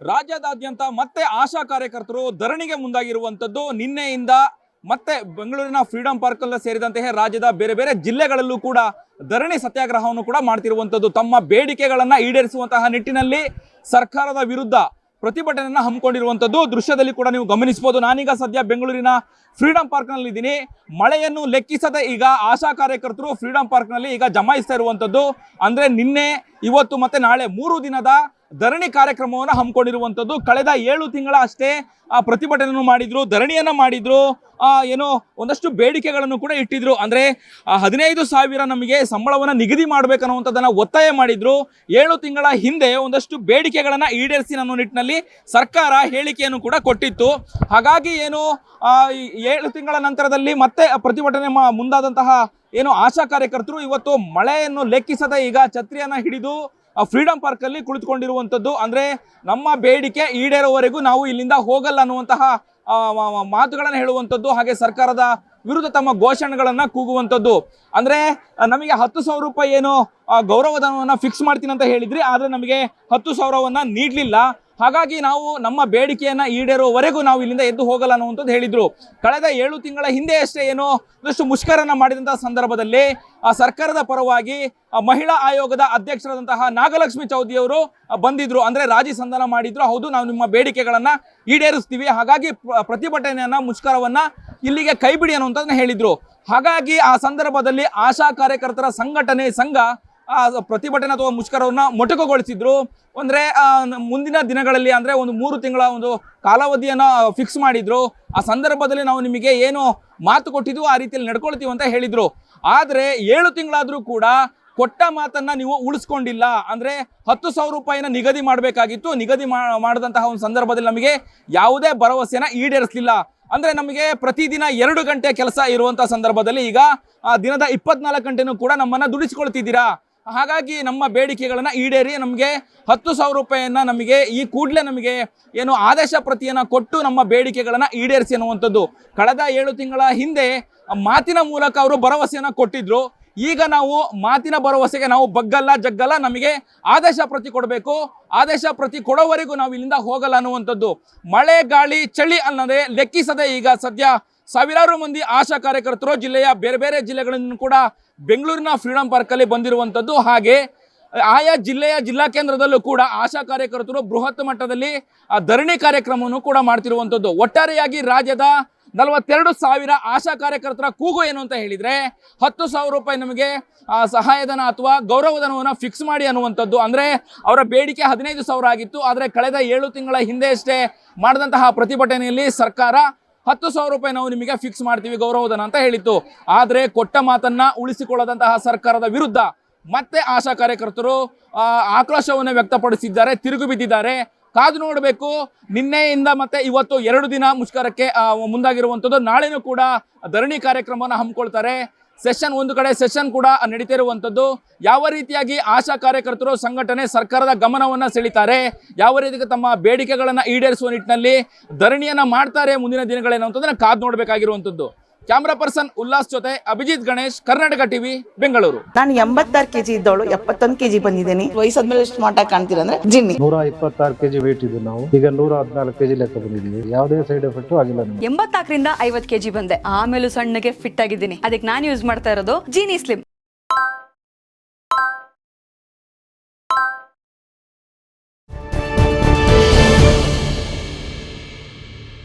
ರಾಜ್ಯದಾದ್ಯಂತ ಮತ್ತೆ ಆಶಾ ಕಾರ್ಯಕರ್ತರು ಧರಣಿಗೆ ಮುಂದಾಗಿರುವಂತದ್ದು ನಿನ್ನೆಯಿಂದ ಮತ್ತೆ ಬೆಂಗಳೂರಿನ ಫ್ರೀಡಂ ಪಾರ್ಕಲ್ಲ ಸೇರಿದಂತೆ ರಾಜ್ಯದ ಬೇರೆ ಬೇರೆ ಜಿಲ್ಲೆಗಳಲ್ಲೂ ಕೂಡ ಧರಣಿ ಸತ್ಯಾಗ್ರಹವನ್ನು ಕೂಡ ಮಾಡ್ತಿರುವಂಥದ್ದು ತಮ್ಮ ಬೇಡಿಕೆಗಳನ್ನು ಈಡೇರಿಸುವಂತಹ ನಿಟ್ಟಿನಲ್ಲಿ ಸರ್ಕಾರದ ವಿರುದ್ಧ ಪ್ರತಿಭಟನೆಯನ್ನು ಹಮ್ಮಿಕೊಂಡಿರುವಂತದ್ದು. ದೃಶ್ಯದಲ್ಲಿ ಕೂಡ ನೀವು ಗಮನಿಸಬಹುದು. ನಾನೀಗ ಸದ್ಯ ಬೆಂಗಳೂರಿನ ಫ್ರೀಡಂ ಪಾರ್ಕ್ನಲ್ಲಿ ಇದ್ದೀನಿ. ಮಳೆಯನ್ನು ಲೆಕ್ಕಿಸದೆ ಈಗ ಆಶಾ ಕಾರ್ಯಕರ್ತರು ಫ್ರೀಡಂ ಪಾರ್ಕ್ನಲ್ಲಿ ಈಗ ಜಮಾಯಿಸ್ತಾ ಇರುವಂಥದ್ದು ಅಂದ್ರೆ ನಿನ್ನೆ, ಇವತ್ತು ಮತ್ತೆ ನಾಳೆ ಮೂರು ದಿನದ ಧರಣಿ ಕಾರ್ಯಕ್ರಮವನ್ನು ಹಮ್ಮಿಕೊಂಡಿರುವಂಥದ್ದು ಕಳೆದ ಏಳು ತಿಂಗಳ ಅಷ್ಟೇ, ಆ ಪ್ರತಿಭಟನೆಯನ್ನು ಮಾಡಿದ್ರು, ಧರಣಿಯನ್ನು ಮಾಡಿದ್ರು ಏನೋ ಒಂದಷ್ಟು ಬೇಡಿಕೆಗಳನ್ನು ಕೂಡ ಇಟ್ಟಿದ್ರು. ಅಂದ್ರೆ ಹದಿನೈದು ಸಾವಿರ ನಮಗೆ ಸಂಬಳವನ್ನು ನಿಗದಿ ಮಾಡಬೇಕನ್ನುವಂಥದ್ದನ್ನು ಒತ್ತಾಯ ಮಾಡಿದ್ರು. ಏಳು ತಿಂಗಳ ಹಿಂದೆ ಒಂದಷ್ಟು ಬೇಡಿಕೆಗಳನ್ನು ಈಡೇರಿಸಿ ಅನ್ನೋ ನಿಟ್ಟಿನಲ್ಲಿ ಸರ್ಕಾರ ಹೇಳಿಕೆಯನ್ನು ಕೂಡ ಕೊಟ್ಟಿತ್ತು. ಹಾಗಾಗಿ ಏನು ಏಳು ತಿಂಗಳ ನಂತರದಲ್ಲಿ ಮತ್ತೆ ಪ್ರತಿಭಟನೆ ಮುಂದಾದಂತಹ ಏನು ಆಶಾ ಕಾರ್ಯಕರ್ತರು ಇವತ್ತು ಮಳೆಯನ್ನು ಲೆಕ್ಕಿಸದೆ ಈಗ ಛತ್ರಿಯನ್ನು ಹಿಡಿದು ಫ್ರೀಡಂ ಪಾರ್ಕ್ ಅಲ್ಲಿ ಕುಳಿತುಕೊಂಡಿರುವಂತದ್ದು ಅಂದ್ರೆ ನಮ್ಮ ಬೇಡಿಕೆ ಈಡೇರುವವರೆಗೂ ನಾವು ಇಲ್ಲಿಂದ ಹೋಗಲ್ಲ ಅನ್ನುವಂತಹ ಮಾತುಗಳನ್ನು ಹೇಳುವಂತದ್ದು ಹಾಗೆ ಸರ್ಕಾರದ ವಿರುದ್ಧ ತಮ್ಮ ಘೋಷಣೆಗಳನ್ನು ಕೂಗುವಂಥದ್ದು. ಅಂದ್ರೆ ನಮಗೆ ಹತ್ತು ಸಾವಿರ ರೂಪಾಯಿ ಏನು ಗೌರವಧನವನ್ನ ಫಿಕ್ಸ್ ಮಾಡ್ತೀನಿ ಅಂತ ಹೇಳಿದ್ರಿ, ಆದರೆ ನಮಗೆ ಹತ್ತು ಸಾವಿರವನ್ನು ನೀಡ್ಲಿಲ್ಲ. ಹಾಗಾಗಿ ನಾವು ನಮ್ಮ ಬೇಡಿಕೆಯನ್ನ ಈಡೇರುವವರೆಗೂ ನಾವು ಇಲ್ಲಿಂದ ಎದ್ದು ಹೋಗಲ್ಲ ಅನ್ನುವಂಥದ್ದು ಹೇಳಿದ್ರು. ಕಳೆದ ಏಳು ತಿಂಗಳ ಹಿಂದೆ ಅಷ್ಟೇ ಏನೋ ಒಂದಷ್ಟು ಮುಷ್ಕರನ್ನ ಮಾಡಿದಂಥ ಸಂದರ್ಭದಲ್ಲಿ ಆ ಸರ್ಕಾರದ ಪರವಾಗಿ ಮಹಿಳಾ ಆಯೋಗದ ಅಧ್ಯಕ್ಷರಾದಂತಹ ನಾಗಲಕ್ಷ್ಮಿ ಚೌಧರಿ ಅವರು ಆ, ಬಂದಿದ್ರು. ಅಂದ್ರೆ ರಾಜಿ ಸಂಧಾನ ಮಾಡಿದ್ರು. ಹೌದು ನಾವು ನಿಮ್ಮ ಬೇಡಿಕೆಗಳನ್ನ ಈಡೇರಿಸ್ತೀವಿ. ಹಾಗಾಗಿ ಪ್ರತಿಭಟನೆಯನ್ನು ಮುಷ್ಕರವನ್ನ ಇಲ್ಲಿಗೆ ಕೈಬಿಡಿ ಅನ್ನುವಂಥದ್ದನ್ನ ಹೇಳಿದ್ರು. ಹಾಗಾಗಿ ಆ ಸಂದರ್ಭದಲ್ಲಿ ಆಶಾ ಕಾರ್ಯಕರ್ತರ ಸಂಘಟನೆ ಸಂಘ ಪ್ರತಿಭಟನೆ ಅಥವಾ ಮುಷ್ಕರವನ್ನು ಮೊಟಕುಗೊಳಿಸಿದ್ರು. ಅಂದ್ರೆ ಮುಂದಿನ ದಿನಗಳಲ್ಲಿ ಅಂದ್ರೆ ಒಂದು ಮೂರು ತಿಂಗಳ ಒಂದು ಕಾಲಾವಧಿಯನ್ನು ಫಿಕ್ಸ್ ಮಾಡಿದ್ರು. ಆ ಸಂದರ್ಭದಲ್ಲಿ ನಾವು ನಿಮಗೆ ಏನು ಮಾತು ಕೊಟ್ಟಿದ್ದು ಆ ರೀತಿಯಲ್ಲಿ ನಡ್ಕೊಳ್ತೀವಿ ಅಂತ ಹೇಳಿದರು. ಆದರೆ, ಏಳು ತಿಂಗಳಾದರೂ ಕೂಡ ಕೊಟ್ಟ ಮಾತನ್ನ ನೀವು ಉಳಿಸ್ಕೊಂಡಿಲ್ಲ. ಅಂದ್ರೆ, ಹತ್ತು ಸಾವಿರ ರೂಪಾಯಿನ ನಿಗದಿ ಮಾಡಬೇಕಾಗಿತ್ತು. ನಿಗದಿ ಮಾಡಿದಂತಹ ಒಂದು ಸಂದರ್ಭದಲ್ಲಿ ನಮಗೆ ಯಾವುದೇ ಭರವಸೆನ ಈಡೇರಿಸಲಿಲ್ಲ. ಅಂದ್ರೆ, ನಮಗೆ ಪ್ರತಿದಿನ ಎರಡು ಗಂಟೆ ಕೆಲಸ ಇರುವಂಥ ಸಂದರ್ಭದಲ್ಲಿ ಈಗ ದಿನದ ಇಪ್ಪತ್ನಾಲ್ಕು ಗಂಟೆನೂ ಕೂಡ ನಮ್ಮನ್ನ ದುಡಿಸಿಕೊಳ್ತಿದ್ದೀರಾ? ಹಾಗಾಗಿ ನಮ್ಮ ಬೇಡಿಕೆಗಳನ್ನು ಈಡೇರಿ ನಮಗೆ ಹತ್ತು ಸಾವಿರ ರೂಪಾಯಿಯನ್ನ ನಮಗೆ ಈ ಕೂಡಲೇ ನಮಗೆ ಏನು ಆದೇಶ ಪ್ರತಿಯನ್ನು ಕೊಟ್ಟು ನಮ್ಮ ಬೇಡಿಕೆಗಳನ್ನು ಈಡೇರಿಸಿ ಅನ್ನುವಂಥದ್ದು. ಕಳೆದ ಏಳು ತಿಂಗಳ ಹಿಂದೆ ಮಾತಿನ ಮೂಲಕ ಅವರು ಭರವಸೆಯನ್ನು ಕೊಟ್ಟಿದ್ರು. ಈಗ ನಾವು ಮಾತಿನ ಭರವಸೆಗೆ ನಾವು ಬಗ್ಗಲ್ಲ ಜಗ್ಗಲ್ಲ ನಮಗೆ ಆದೇಶ ಪ್ರತಿ ಕೊಡಬೇಕು. ಆದೇಶ ಪ್ರತಿ ಕೊಡೋವರೆಗೂ ನಾವು ಇಲ್ಲಿಂದ ಹೋಗಲ್ಲ ಅನ್ನುವಂಥದ್ದು. ಮಳೆ, ಗಾಳಿ, ಚಳಿ ಅನ್ನದೆ ಲೆಕ್ಕಿಸದೆ ಈಗ ಸದ್ಯ ಸಾವಿರಾರು ಮಂದಿ ಆಶಾ ಕಾರ್ಯಕರ್ತರು ಜಿಲ್ಲೆಯ ಬೇರೆ ಬೇರೆ ಜಿಲ್ಲೆಗಳನ್ನು ಕೂಡ ಬೆಂಗಳೂರಿನ ಫ್ರೀಡಂ ಪಾರ್ಕಲ್ಲಿ ಬಂದಿರುವಂಥದ್ದು. ಹಾಗೆ, ಆಯಾ ಜಿಲ್ಲೆಯ ಜಿಲ್ಲಾ ಕೇಂದ್ರದಲ್ಲೂ ಕೂಡ ಆಶಾ ಕಾರ್ಯಕರ್ತರು ಬೃಹತ್ ಮಟ್ಟದಲ್ಲಿ ಧರಣಿ ಕಾರ್ಯಕ್ರಮವನ್ನು ಕೂಡ ಮಾಡ್ತಿರುವಂಥದ್ದು. ಒಟ್ಟಾರೆಯಾಗಿ ರಾಜ್ಯದ ನಲವತ್ತೆರಡು ಸಾವಿರ ಆಶಾ ಕಾರ್ಯಕರ್ತರ ಕೂಗು ಏನು ಅಂತ ಹೇಳಿದ್ರೆ, ಹತ್ತು ಸಾವಿರ ರೂಪಾಯಿ ನಮಗೆ ಸಹಾಯಧನ ಅಥವಾ ಗೌರವಧನವನ್ನು ಫಿಕ್ಸ್ ಮಾಡಿ ಅನ್ನುವಂಥದ್ದು. ಅಂದ್ರೆ, ಅವರ ಬೇಡಿಕೆ ಹದಿನೈದು ಸಾವಿರ ಆಗಿತ್ತು. ಆದರೆ, ಕಳೆದ ಏಳು ತಿಂಗಳ ಹಿಂದೆ ಅಷ್ಟೇ ಮಾಡಿದಂತಹ ಪ್ರತಿಭಟನೆಯಲ್ಲಿ ಸರ್ಕಾರ ಹತ್ತು ಸಾವಿರ ರೂಪಾಯಿ ನಾವು ನಿಮಗೆ ಫಿಕ್ಸ್ ಮಾಡ್ತೀವಿ ಗೌರವಧನ ಅಂತ ಹೇಳಿತ್ತು. ಆದರೆ ಕೊಟ್ಟ ಮಾತನ್ನ ಉಳಿಸಿಕೊಳ್ಳದಂತಹ ಸರ್ಕಾರದ ವಿರುದ್ಧ ಮತ್ತೆ ಆಶಾ ಕಾರ್ಯಕರ್ತರು ಆಕ್ರೋಶವನ್ನು ವ್ಯಕ್ತಪಡಿಸಿದ್ದಾರೆ, ತಿರುಗು ಬಿದ್ದಿದ್ದಾರೆ. ಕಾದು ನೋಡಬೇಕು, ನಿನ್ನೆಯಿಂದ ಮತ್ತೆ ಇವತ್ತು ಎರಡು ದಿನ ಮುಷ್ಕರಕ್ಕೆ ಮುಂದಾಗಿರುವಂಥದ್ದು ನಾಳೆನೂ ಕೂಡ ಧರಣಿ ಕಾರ್ಯಕ್ರಮವನ್ನು ಹಮ್ಮಿಕೊಳ್ತಾರೆ. ಸೆಷನ್ ಒಂದು ಕಡೆ ಸೆಷನ್ ಕೂಡ ನಡೀತಾ ಇರುವಂಥದ್ದು ಯಾವ ರೀತಿಯಾಗಿ ಆಶಾ ಕಾರ್ಯಕರ್ತರು ಸಂಘಟನೆ ಸರ್ಕಾರದ ಗಮನವನ್ನು ಸೆಳೀತಾರೆ, ಯಾವ ರೀತಿ ತಮ್ಮ ಬೇಡಿಕೆಗಳನ್ನು ಈಡೇರಿಸುವ ನಿಟ್ಟಿನಲ್ಲಿ ಧರಣಿಯನ್ನು ಮಾಡ್ತಾರೆ ಮುಂದಿನ ದಿನಗಳೇನು ಅಂತಂದ್ರೆ ಕಾದು ನೋಡಬೇಕಾಗಿರುವಂಥದ್ದು. ಕ್ಯಾಮ್ರಾ ಪರ್ಸನ್ ಉಲ್ಲಾಸ್ ಜೊತೆ ಅಭಿಜಿತ್ ಗಣೇಶ್ ಕರ್ನಾಟಕ ಟಿವಿ ಬೆಂಗಳೂರು. ನಾನು ಎಂಬತ್ತಾರು ಕೆಜಿ ಇದ್ದವಳು ಎಪ್ಪತ್ತೊಂದು ಕೆಜಿ ಬಂದಿದ್ದೀನಿ. ವಯಸ್ಸಾದ್ಮೇಲೆ ಸ್ಮಾರ್ಟ್ ಆಗಿ ಕಾಣ್ತೀರಂದ್ರೆ ಜಿನ್ನಿ ನೂರ ಇಪ್ಪತ್ತಾರು ಕೆಜಿ ವೇಟ್ ಇದ್ದು ನಾವು. ಈಗ ನೂರ ಹದಿನಾಲ್ಕು ಕೆಜಿ ಲೆಕ್ಕ ಬಂದಿದ್ದೀವಿ. ಯಾವುದೇ ಸೈಡ್ ಎಫೆಕ್ಟ್ ಆಗಿಲ್ಲ ಎಂಬತ್ತಾಕರಿಂದ ಎಂಬತ್ನಾಲ್ಕರಿಂದ ಐವತ್ ಕೆಜಿ ಬಂದೆ. ಆಮೇಲೆ ಸಣ್ಣಗೆ ಫಿಟ್ ಆಗಿದ್ದೀನಿ. ಅದಕ್ಕೆ ನಾನು ಯೂಸ್ ಮಾಡ್ತಾ ಇರೋದು ಜೀನಿ ಸ್ಲಿಮ್